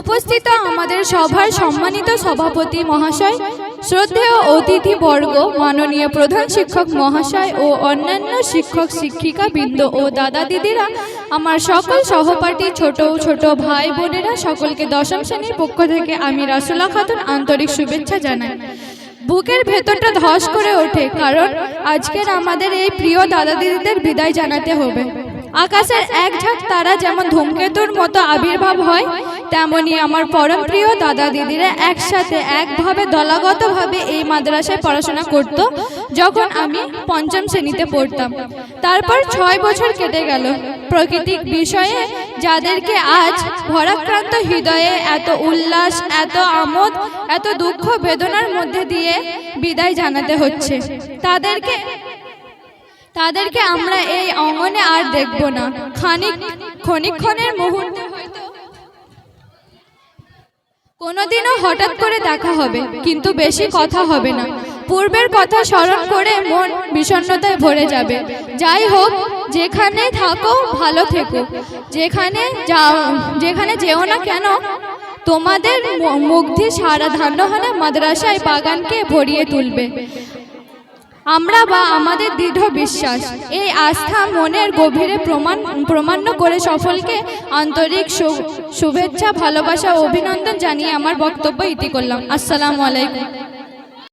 উপস্থিত আমাদের সভার সম্মানিত সভাপতি মহাশয়, শ্রদ্ধেয় অতিথি বর্গ মাননীয় প্রধান শিক্ষক মহাশয় ও অন্যান্য শিক্ষক শিক্ষিকা বৃন্দ ও দাদা দিদিরা আমার সকল সহপাঠী ছোট ছোট ভাই বোনেরা, সকলকে দশম শ্রেণির পক্ষ থেকে আমি রাসুলা খাতুন আন্তরিক শুভেচ্ছা জানাই। বুকের ভেতরটা ধস করে ওঠে, কারণ আজকের আমাদের এই প্রিয় দাদা দিদিদের বিদায় জানাতে হবে। আকাশের এক ঝাঁক তারা যেমন ধূমকেতুর মতো আবির্ভাব হয় তেমনি আমার পরম প্রিয় দাদা দিদিরা একসাথে একভাবে দলাগতভাবে এই মাদ্রাসায় পড়াশোনা করত যখন আমি পঞ্চম শ্রেণীতে পড়তাম। তারপর ছয় বছর কেটে গেল। প্রকৃতিক বিষয়ে যাদেরকে আজ ভরাক্রান্ত হৃদয়ে এত উল্লাস এত আমোদ এত দুঃখ বেদনার মধ্যে দিয়ে বিদায় জানাতে হচ্ছে। তাদেরকে তাদেরকে আমরা এই অঙ্গনে আর দেখব না। খানিক ক্ষণিক্ষণের মুহূর্তে হয়তো কোনোদিনও হঠাৎ করে দেখা হবে, কিন্তু বেশি কথা হবে না। পূর্বের কথা স্মরণ করে মন বিষণ্ণতায় ভরে যাবে। যাই হোক, যেখানে থাকো, ভালো থেকো। যেখানে যাও, যেখানে যেও না কেন, তোমাদের মুগ্ধি সারা ধান্যহানে মাদ্রাসায় বাগানকে ভরিয়ে তুলবে। আমরা বা আমাদের দৃঢ় বিশ্বাস। এই আস্থা মনের গভীরে প্রমাণ প্রমাণ্য করে সফলকে আন্তরিক শুভেচ্ছা, ভালোবাসা অভিনন্দন জানিয়ে আমার বক্তব্য ইতি করলাম। আসসালামু আলাইকুম।